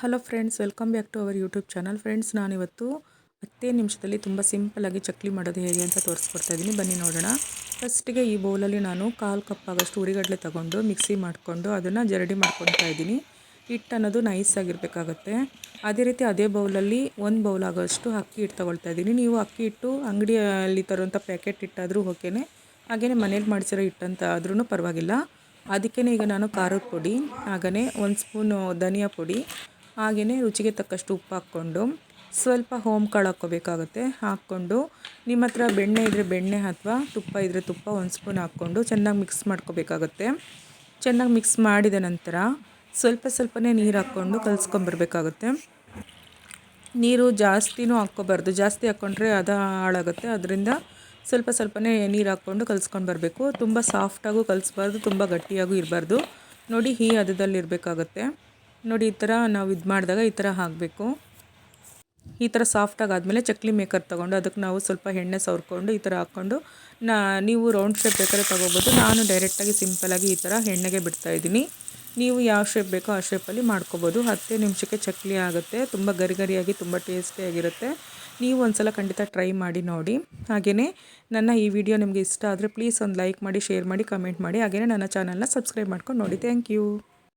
Hello friends welcome back to our YouTube channel friends ನಾನಿವತ್ತು ಹತ್ತೇ ನಿಮಿಷದಲ್ಲಿ ತುಂಬ ಸಿಂಪಲ್ಲಾಗಿ ಚಕ್ಲಿ ಮಾಡೋದು ಹೇಗೆ ಅಂತ ತೋರಿಸ್ಕೊಡ್ತಾ ಇದ್ದೀನಿ ಬನ್ನಿ ನೋಡೋಣ. ಫಸ್ಟಿಗೆ ಈ ಬೌಲಲ್ಲಿ ನಾನು ಕಾಲು ಕಪ್ ಆಗೋಷ್ಟು ಉರಿಗಡಲೆ ತೊಗೊಂಡು ಮಿಕ್ಸಿ ಮಾಡಿಕೊಂಡು ಅದನ್ನು ಜರಡಿ ಮಾಡ್ಕೊತಾ ಇದ್ದೀನಿ ಹಿಟ್ಟು ಅನ್ನೋದು ನೈಸ್ ಆಗಿರಬೇಕಾಗತ್ತೆ. ಅದೇ ರೀತಿ ಅದೇ ಬೌಲಲ್ಲಿ ಒಂದು ಬೌಲ್ ಆಗೋಷ್ಟು ಅಕ್ಕಿ ಹಿಟ್ಟು ತೊಗೊಳ್ತಾ ಇದ್ದೀನಿ ನೀವು ಅಕ್ಕಿ ಹಿಟ್ಟು ಅಂಗಡಿಯಲ್ಲಿ ತರುವಂಥ ಪ್ಯಾಕೆಟ್ ಹಿಟ್ಟಾದರೂ ಓಕೆನೇ ಹಾಗೆಯೇ ಮನೇಲಿ ಮಾಡಿಸಿರೋ ಹಿಟ್ಟಂತ ಆದ್ರೂ ಪರವಾಗಿಲ್ಲ. ಅದಕ್ಕೇ ಈಗ ನಾನು ಖಾರದ ಪುಡಿ ಹಾಗೆಯೇ ಒಂದು ಸ್ಪೂನು ಧನಿಯಾ ಪುಡಿ ಹಾಗೆಯೇ ರುಚಿಗೆ ತಕ್ಕಷ್ಟು ಉಪ್ಪು ಹಾಕ್ಕೊಂಡು ಸ್ವಲ್ಪ ಹೋಮ್ ಕಾಳು ಹಾಕ್ಕೋಬೇಕಾಗುತ್ತೆ. ಹಾಕ್ಕೊಂಡು ನಿಮ್ಮ ಹತ್ರ ಬೆಣ್ಣೆ ಇದ್ದರೆ ಬೆಣ್ಣೆ ಅಥವಾ ತುಪ್ಪ ಇದ್ದರೆ ತುಪ್ಪ ಒಂದು ಸ್ಪೂನ್ ಹಾಕ್ಕೊಂಡು ಚೆನ್ನಾಗಿ ಮಿಕ್ಸ್ ಮಾಡ್ಕೋಬೇಕಾಗುತ್ತೆ. ಚೆನ್ನಾಗಿ ಮಿಕ್ಸ್ ಮಾಡಿದ ನಂತರ ಸ್ವಲ್ಪ ಸ್ವಲ್ಪನೇ ನೀರು ಹಾಕ್ಕೊಂಡು ಕಲಸ್ಕೊಂಬರ್ಬೇಕಾಗುತ್ತೆ ನೀರು ಜಾಸ್ತಿನೂ ಹಾಕ್ಕೋಬಾರ್ದು. ಜಾಸ್ತಿ ಹಾಕ್ಕೊಂಡ್ರೆ ಅದು ಹಾಳಾಗುತ್ತೆ. ಅದರಿಂದ ಸ್ವಲ್ಪ ಸ್ವಲ್ಪನೇ ನೀರು ಹಾಕ್ಕೊಂಡು ಕಲಿಸ್ಕೊಂಡು ಬರಬೇಕು. ತುಂಬ ಸಾಫ್ಟಾಗೂ ಕಲಿಸ್ಬಾರ್ದು. ತುಂಬ ಗಟ್ಟಿಯಾಗೂ ಇರಬಾರ್ದು. ನೋಡಿ ಈ ಹದದಲ್ಲಿರಬೇಕಾಗತ್ತೆ. ನೋಡಿ, ಈ ಥರ ನಾವು ಇದು ಮಾಡಿದಾಗ ಈ ಥರ ಹಾಕಬೇಕು. ಈ ಥರ ಸಾಫ್ಟಾಗಿ ಆದಮೇಲೆ ಚಕ್ಲಿ ಮೇಕರ್ ತೊಗೊಂಡು ಅದಕ್ಕೆ ನಾವು ಸ್ವಲ್ಪ ಎಣ್ಣೆ ಸವರ್ಕೊಂಡು ಈ ಥರ ಹಾಕ್ಕೊಂಡು ನಾ, ನೀವು ರೌಂಡ್ ಶೇಪ್ ಬೇಕಾದ್ರೆ ತೊಗೋಬೋದು. ನಾನು ಡೈರೆಕ್ಟಾಗಿ ಸಿಂಪಲಾಗಿ ಈ ಥರ ಎಣ್ಣೆಗೆ ಬಿಡ್ತಾಯಿದ್ದೀನಿ ನೀವು ಯಾವ ಶೇಪ್ ಬೇಕೋ ಆ ಶೇಪಲ್ಲಿ ಮಾಡ್ಕೋಬೋದು. ಹತ್ತು ನಿಮಿಷಕ್ಕೆ ಚಕ್ಲಿ ಆಗುತ್ತೆ. ತುಂಬ ಗರಿ ಗರಿಯಾಗಿ ತುಂಬ ಟೇಸ್ಟಿಯಾಗಿರುತ್ತೆ ನೀವು ಒಂದು ಸಲ ಖಂಡಿತ ಟ್ರೈ ಮಾಡಿ ನೋಡಿ. ಹಾಗೆಯೇ ನನ್ನ ಈ ವಿಡಿಯೋ ನಿಮಗೆ ಇಷ್ಟ ಆದರೆ ಪ್ಲೀಸ್ ಒಂದು ಲೈಕ್ ಮಾಡಿ ಶೇರ್ ಮಾಡಿ ಕಮೆಂಟ್ ಮಾಡಿ. ಹಾಗೆಯೇ ನನ್ನ ಚಾನಲ್ನ ಸಬ್ಸ್ಕ್ರೈಬ್ ಮಾಡ್ಕೊಂಡು ನೋಡಿ. Thank you